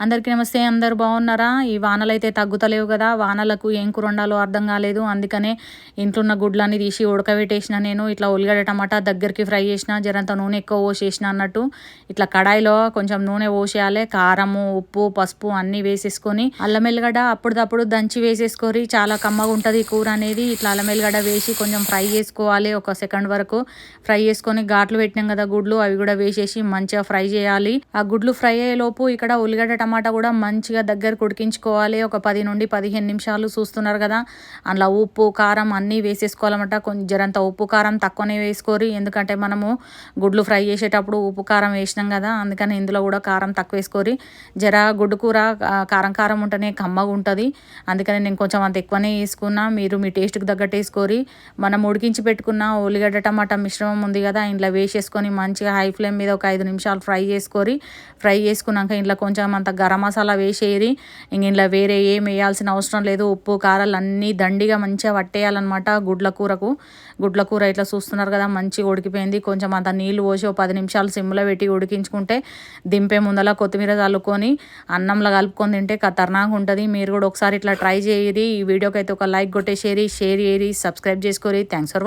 అందరికీ నమస్తే అందరు బాగున్నారా? ఈ వానలు అయితే తగ్గుతలేవు కదా. వానలకు ఏం కూర ఉండాలో అర్థం కాలేదు. అందుకనే ఇంట్లో ఉన్న గుడ్లన్నీ తీసి ఉడకబెట్టేసిన నేను. ఇట్లా ఉల్లిగడ్డ టమాటా దగ్గరికి ఫ్రై చేసిన జరంత నూనె ఎక్కువ పోసేసిన అన్నట్టు. ఇట్లా కడాయిలో కొంచెం నూనె పోసేయాలి. కారము ఉప్పు పసుపు అన్నీ వేసేసుకొని అల్లం ఎల్లిగడ్డ అప్పుడప్పుడు దంచి వేసేసుకొని చాలా కమ్మగా ఉంటుంది కూర అనేది. ఇట్లా అల్లం ఎల్లిగడ్డ వేసి కొంచెం ఫ్రై చేసుకోవాలి. ఒక సెకండ్ వరకు ఫ్రై చేసుకొని ఘాట్లు పెట్టినాం కదా గుడ్లు. అవి కూడా వేసేసి మంచిగా ఫ్రై చేయాలి. ఆ గుడ్లు ఫ్రై అయ్యే లోపు ఇక్కడ ఉల్లిగడ్డ టమాటా కూడా మంచిగా దగ్గరకు ఉడికించుకోవాలి ఒక పది నుండి పదిహేను నిమిషాలు చూస్తున్నారు కదా. అందులో ఉప్పు కారం అన్నీ వేసేసుకోవాలన్నమాట. కొంచెం జరంత ఉప్పు కారం తక్కువనే వేసుకోరి ఎందుకంటే మనము గుడ్లు ఫ్రై చేసేటప్పుడు ఉప్పు కారం వేసినాం కదా. అందుకని ఇందులో కూడా కారం తక్కువ వేసుకోరి జర గుడ్డు కూర కారం కారం ఉంటేనే కమ్మగా ఉంటుంది. అందుకని నేను కొంచెం అంత ఎక్కువనే వేసుకున్నా. మీరు మీ టేస్ట్కి తగ్గట్టు వేసుకోరి మనం ఉడికించి పెట్టుకున్న ఉల్లిగడ్డ టమాటా మిశ్రమం ఉంది కదా. ఇంట్లో వేసేసుకొని మంచిగా హై ఫ్లేమ్ మీద ఒక ఐదు నిమిషాలు ఫ్రై చేసుకోరి ఫ్రై చేసుకున్నాక ఇంట్లో కొంచెం అంత గరం మసాలా వేసేది. ఇంక ఇంట్లో వేరే ఏం వేయాల్సిన అవసరం లేదు. ఉప్పు కారాలు అన్నీ దండిగా మంచిగా పట్టేయాలన్నమాట గుడ్ల కూరకు. గుడ్ల కూర ఇట్లా చూస్తున్నారు కదా మంచిగా ఉడికిపోయింది. కొంచెం అంత నీళ్ళు పోసి ఒక పది నిమిషాలు సిమ్లో పెట్టి ఉడికించుకుంటే దింపే ముందల కొత్తిమీర చల్లుకొని అన్నంలో కలుపుకొని తింటే ఖతర్నాకు ఉంటుంది. మీరు కూడా ఒకసారి ఇట్లా ట్రై చేయరి ఈ వీడియోకి అయితే ఒక లైక్ కొట్టేసేరి షేర్ చేయరి సబ్స్క్రైబ్ చేసుకోరి థ్యాంక్స్ ఫర్